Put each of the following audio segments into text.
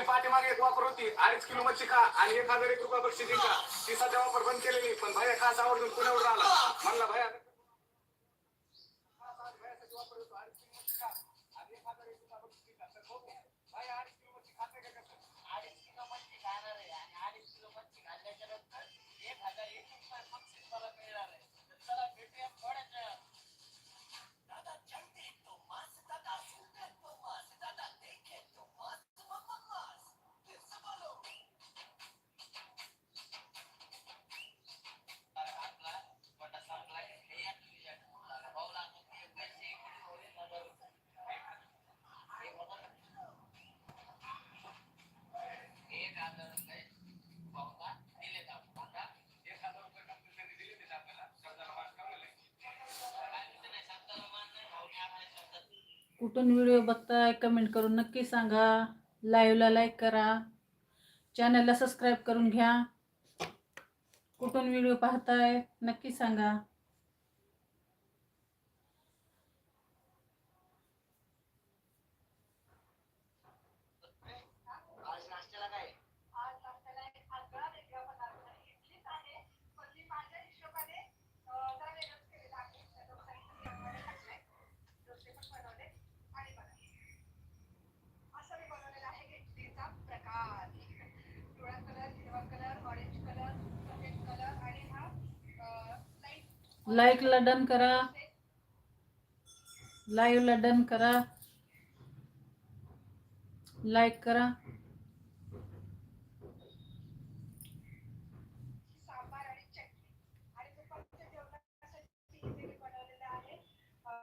आपली पाठीमागे एक वापर होती. अडीच किलो मच्छी खा आणि एक हजार एक रुपया बक्षीस जिंका ती सध्या वापर बंद केलेली पण भैया खास आवर्जून पुण्यावर आला म्हणला भैया कुठून व्हिडिओ बघताय कमेंट करून नक्की सांगा. लाईव्हला लाईक करा. चॅनलला सबस्क्राईब करून घ्या. कुठून व्हिडिओ पाहताय नक्की सांगा आज नाश्त्याला काय आहे? आज नाश्त्याला एक आगळा वेगळा पदार्थ आहे. इडलीच आहे, पण मी माझ्या हिशोबाने अं, जरा वेगळंच केलेलं आहे. त्याच्यात साहित्य त्यामध्ये टाकलंय. डोसे पण बनवले आणि बघा. असं मी बनवलेलं आहे इडलीचा प्रकार. पिवळा कलर, हिरवा कलर, ऑरेंज कलर, सफेद कलर आणि हा अं, लाइट लाईकला डन करा. लाईव्हला डन करा. लाईक करा सांबार आणि चटणी आणि दुपारच्या जेवणासाठी इथे मी बनवलेलं आहे अं,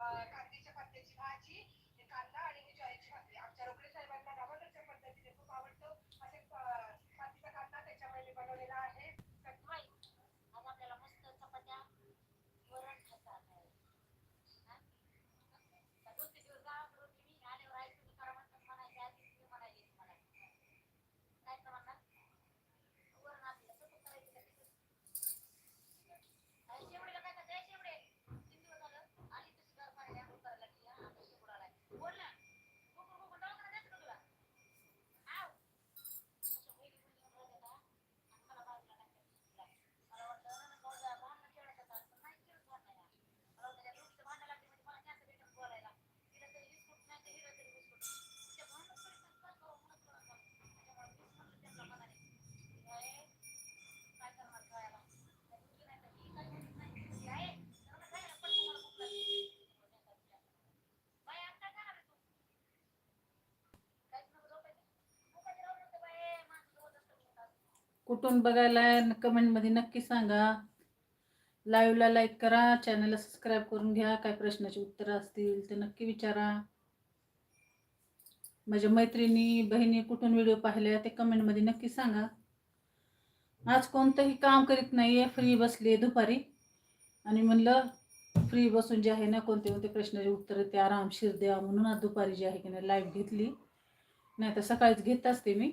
अं, कांद्याच्या पत्त्याची भाजी हे कांदा आणि ही ज्वारीची भाकरी आमच्या रोकडे साहेबांना गावाकडच्या पद्धतीने खूप आवडतं असे अं, पातीचा कांदा त्याच्यामुळे मी बनवलेला आहे बाई, आज आपल्याला मस्त चपात्या वरण खाता आहे. हा? आता दोन तीन दिवस गावाकडून गेली, आल्यावर आई तुम्ही करा म्हणतात म्हणायचे, आधी तुम्ही म्हणायचे मला. काय तर म्हणणार? वरण आपल्याला सतत करायचं का तिथं? अरे शेवडीला काय करते? ए, शेवडे, तीन दिवस झालं, आली तशी गार पाण्याने आंघोळ करायला लागली, हा, आता शेवड आलाय. बोल ना. कुकू, कुकू, दवाखान्यात जायचं का तुला? आव. अशा वैरी मुली म्हणून राहत्या का? आणि मला बाजूला टाकतात. मला वाटलं ना भाऊजा भांडणं खेळायचं का? पण नाही खेळत भांडणं या. मला वाटलं त्या दोघीचं भांडणं लागली म्हणजे मला जास्त भेटून बोलायला. तिला तरी बिस्कुट नाही तर हिला तरी बिस्कुट. तिच्या भांडणं करीत नाही, काय करावं म्हणत कळत नाही. त्याच्यामुळे मीच म्हणलं त्यांच्या मनाने, "ए, काय करणार खायला? त्या दोघी नाही तर ही काय म्हणत नाही. ती आहे, तर म्हणलं खायला पण तुम्हाला भूक लागली." त्यांचा विचार. बाई, आज काय खाणार आहे तू? काहीच नको झोपायचं? भुकाची राहू नको बाई, माणसं रोज असतं म्हणतात. कुठून बघायला कमेंटमध्ये नक्की सांगा. लाईव्हला लाईक करा चॅनलला सबस्क्राईब करून घ्या. काय प्रश्नाची उत्तरं असतील ते नक्की विचारा. माझ्या मैत्रिणी बहिणी कुठून व्हिडिओ पाहिल्या ते कमेंटमध्ये नक्की सांगा. आज कोणतंही काम करीत नाही आहे फ्री बसली दुपारी. आणि म्हणलं फ्री बसून जे आहे ना कोणते कोणते प्रश्नाचे उत्तरं ते आरामशीर द्या म्हणून आज दुपारी जे आहे की नाही लाईव्ह घेतली. नाही तर सकाळीच घेत असते मी.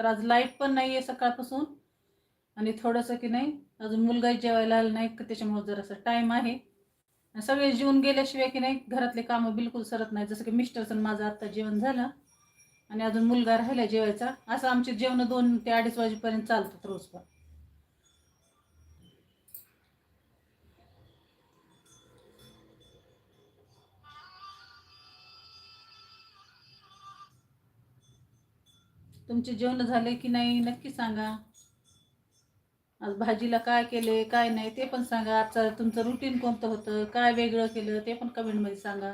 तर आज लाइट पण नाही आहे सकाळपासून. आणि थोडंसं की नाही अजून मुलगाही जेवायला आला नाही का त्याच्यामुळे जरासं टाईम आहे. आणि सगळे जेवून गेल्याशिवाय की नाही घरातले कामं बिलकुल सरत नाही जसं की मिस्टरचं माझं आत्ता जेवण झालं. आणि अजून मुलगा राहिला जेवायचा. असं आमचे जेवण दोन ते अडीच वाजेपर्यंत चालतात रोज पण. तुमचे जेवण झाले की नाही नक्की सांगा. आज भाजीला काय केले काय नाही ते पण सांगा. आजचं तुमचं रुटीन कोणतं होतं काय वेगळं केलं ते पण कमेंटमध्ये सांगा.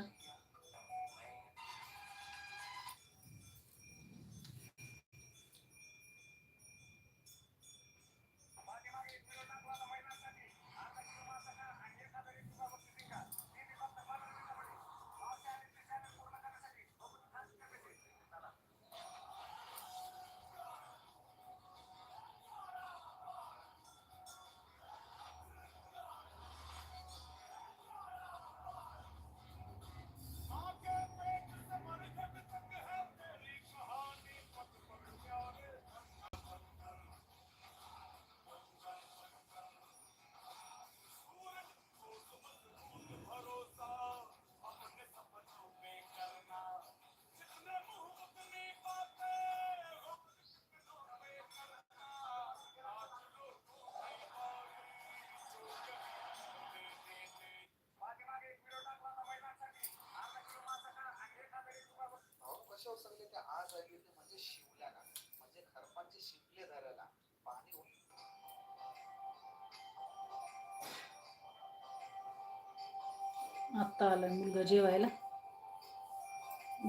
आत्ता आला मुलगा जेवायला.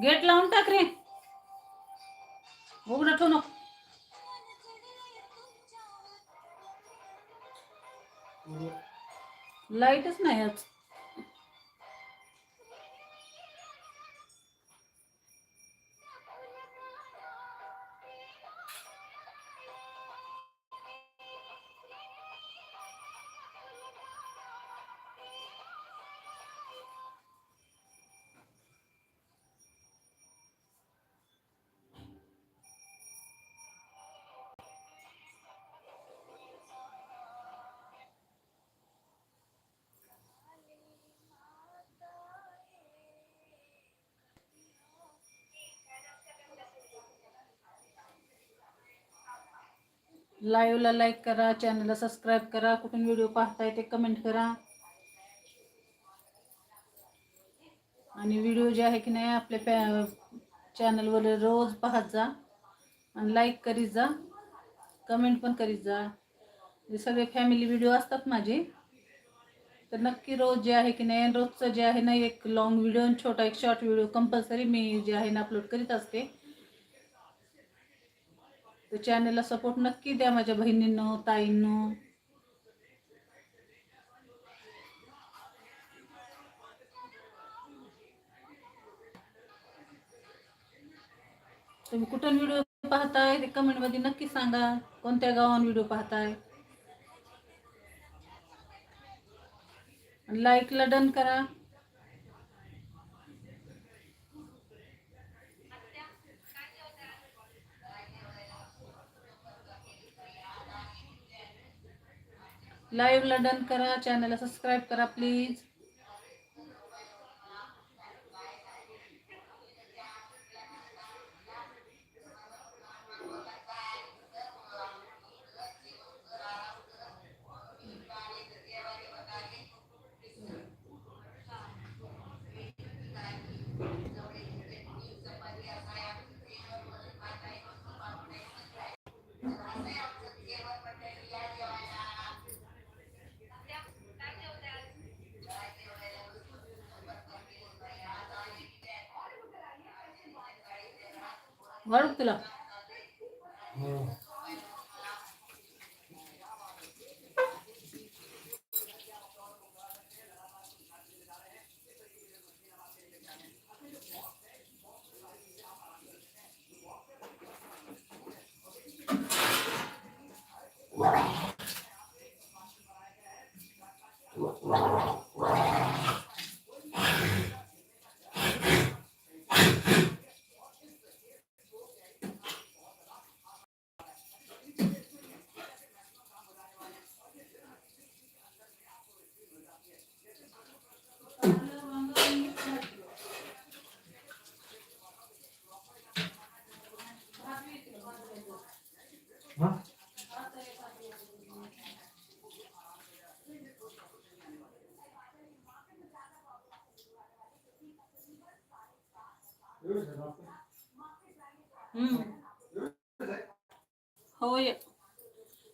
गेट लावून टाक रे. उघडं ठेवू नको. लाईटच नाही आज. लाईव्हला लाईक करा चॅनलला सबस्क्राईब करा कुठून व्हिडिओ पाहताय ते कमेंट करा. आणि व्हिडिओ जे आहे की नाही आपल्या पॅ चॅनलवर रोज पाहत जा आणि लाईक करीत जा कमेंट पण करीत जा. हे सगळे फॅमिली व्हिडिओ असतात माझे. तर नक्की रोज जे आहे की नाही रोजचं जे आहे ना एक लॉंग व्हिडिओ आणि छोटा एक शॉर्ट व्हिडिओ कंपल्सरी मी जे आहे ना अपलोड करीत असते. तर चॅनलला सपोर्ट नक्की द्या माझ्या बहिणींनो ताईंनो. तुम्ही कुठून व्हिडिओ पाहताय ते कमेंटमध्ये नक्की सांगा. कोणत्या गावान व्हिडिओ पाहताय? लाईकला डन करा. लाईव्हला डन करा चॅनलला सबस्क्राईब करा प्लीज வறுத்துல होय.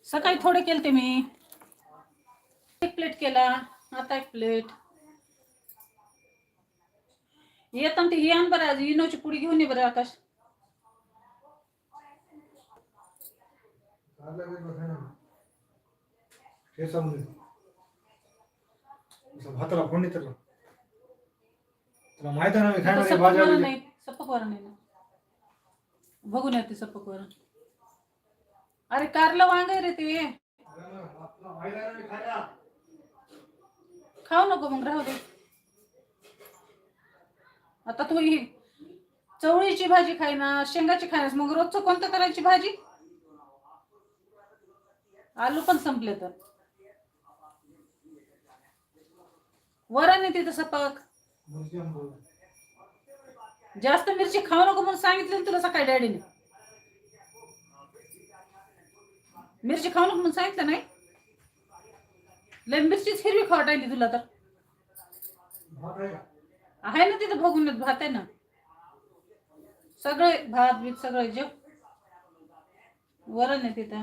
सकाळी थोडे केलते मी. एक प्लेट केला आता एक प्लेट. येताना ते ही आण बरं इनोची पुडी घेऊन ये बरं आकाश. भाताला फोडणी तर तुला माहीत आहे ना मी आता खाणार सपक भाज्या वरण. नाही सपक वरण नाही ना. बघून येते सपक वरण. अरे कारलं वांग रे ते. खाऊ नको मग राहू दे. आता तू ही चवळीची भाजी खायना शेंगाची खायनास मग रोजचं कोणतं करायची भाजी? आलू पण संपले तर. वरण सपक. मिरची आंबोळी. जास्त मिरची खाऊ नको म्हणून सांगितलं तुला सकाळी डॅडीने. मिरची खाऊ नको म्हणून सांगितलं नाही. लय मिरचीच हिरवी खावट आली तुला तर. आहे ना तिथं बघून येत, भात आहे ना. सगळे भात बीत सगळे जेव. वरण आहे तिथं.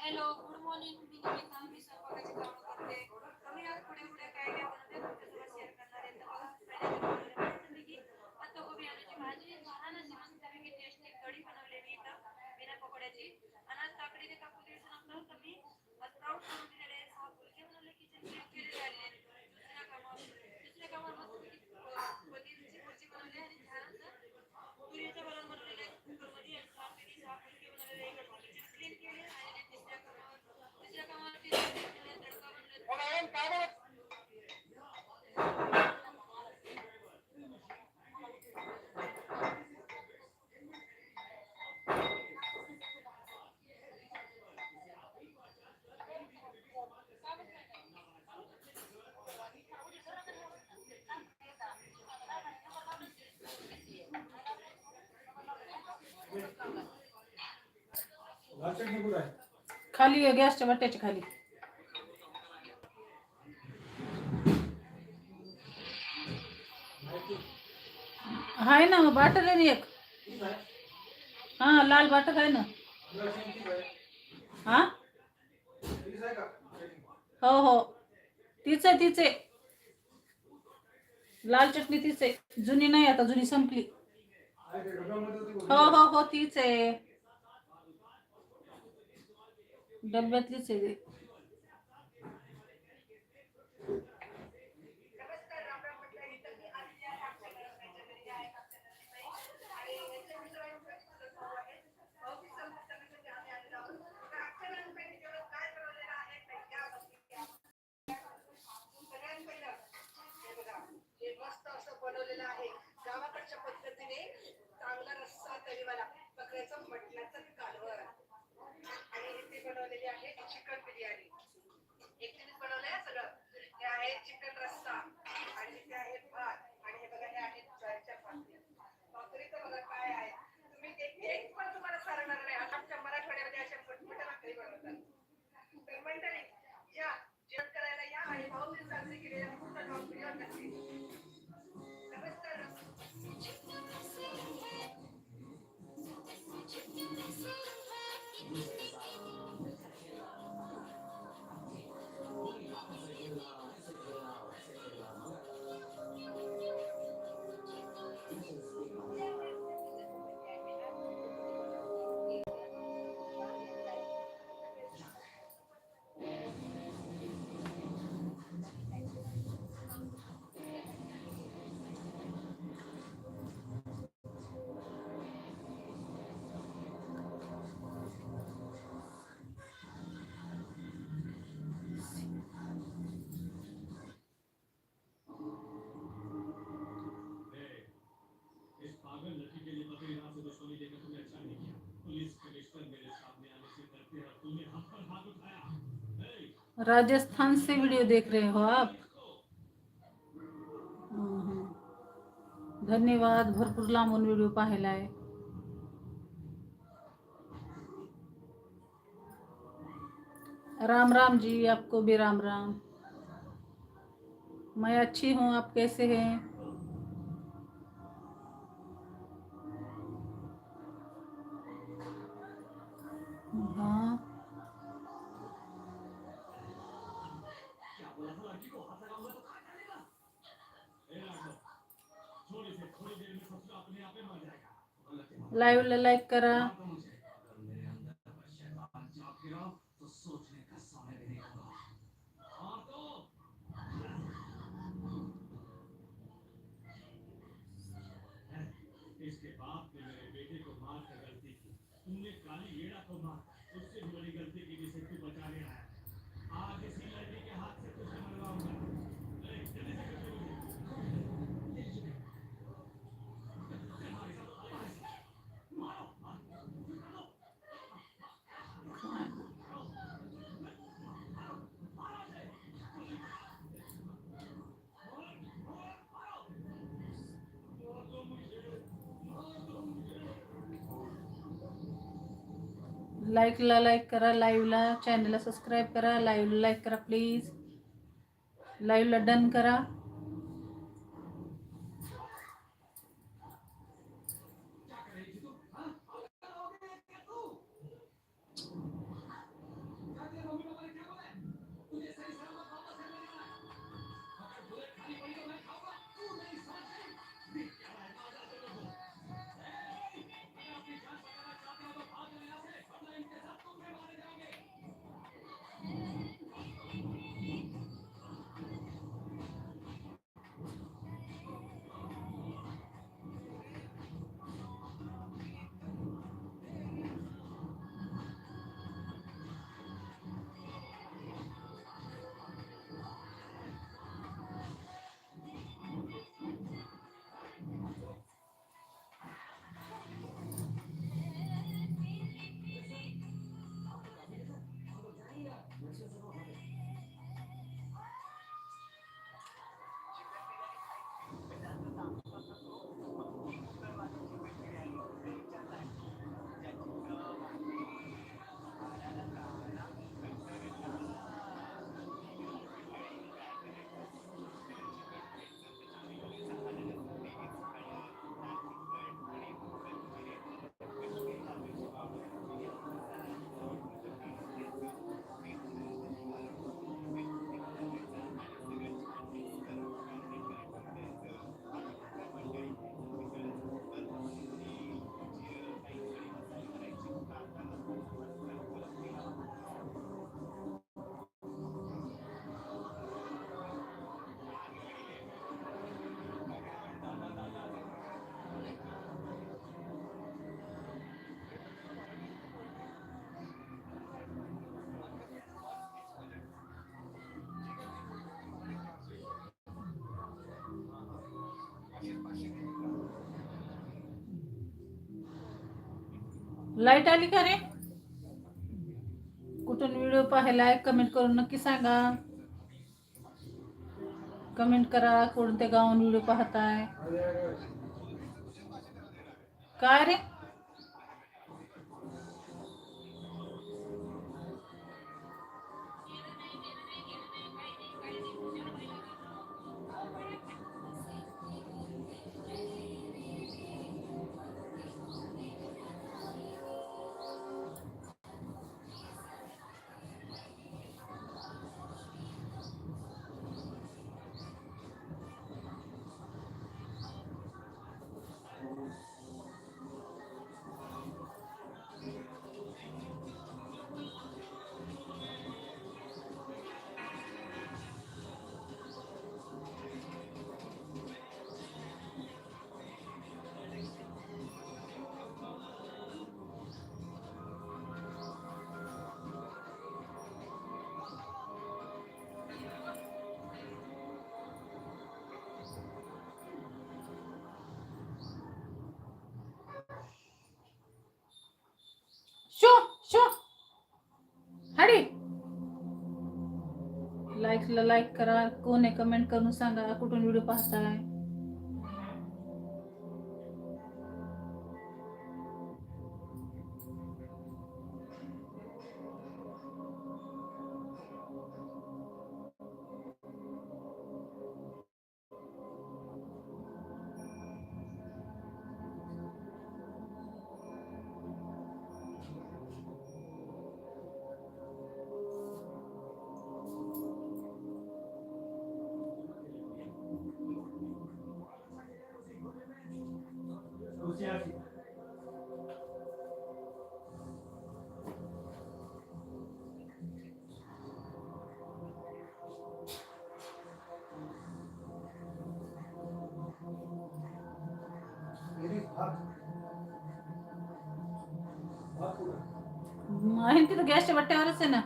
हॅलो गुड मॉर्निंग मी मी स्वयंपाकाची करते. आम्ही आज पुढे पुढे काय काय बनवते शेअर करणार आहे. तर बघा भाजी लहान अशी मस्त टेस्ट एक कढी बनवलेली इथं बिना पकोड्याची. खाली आहे, गॅसच्या वाट्याच्या खाली. आहे ना बाटल आहे ना एक. हा लाल बाटल आहे ना. हा? हो हो. तीच आहे तीच आहे. लाल चटणी तीच आहे. जुनी नाही आता जुनी संपली. हो हो हो तीच आहे. डब्यातलीच आहे राजस्थान से वीडियो देख रहे हो आप? हम्म। धन्यवाद, भरपूर लांबून व्हिडिओ पाहिलाय. राम राम जी, आपको भी राम राम. मैं अच्छी हूँ, आप कैसे हैं? लाईव्हला लाईक करा. इसके बाद मेरे बेटे को मारकर गलती की। तुमने काली येड़ा को मारा लाईकला लाईक करा लाईव्हला चॅनलला सबस्क्राईब करा लाईव्हला लाईक करा प्लीज. लाईव्हला डन करा. लाईट आली का रे? कुठून व्हिडिओ पाहायला कमेंट करून नक्की सांगा. कमेंट करा, कोणत्या वीडियो व्हिडिओ पाहताय. काय रे? लाईकला लाईक करा. कोण आहे? कमेंट करून सांगा. कुठून व्हिडिओ पाहताय? आहे तिथं गॅसच्या बट्ट्यावरच आहे ना.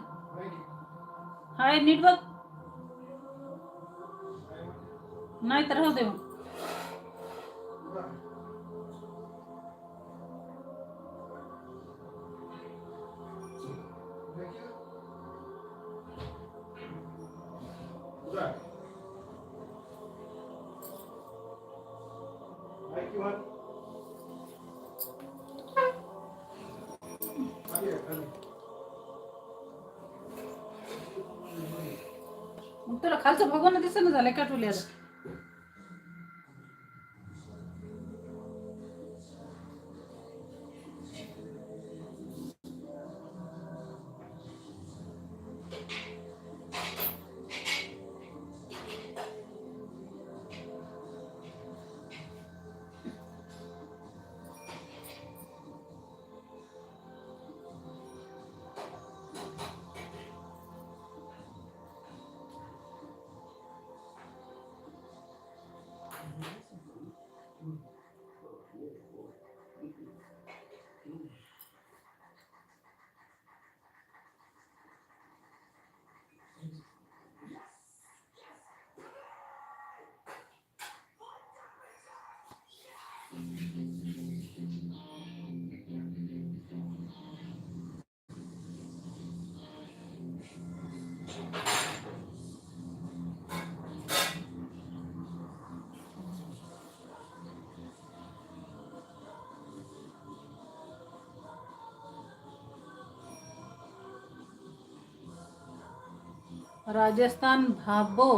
हाय नीट बघ. नाही तर होते मग. Thank you. तुला खालचं भगवान दिसेना झालंय का टोल्याला राजस्थान भाबो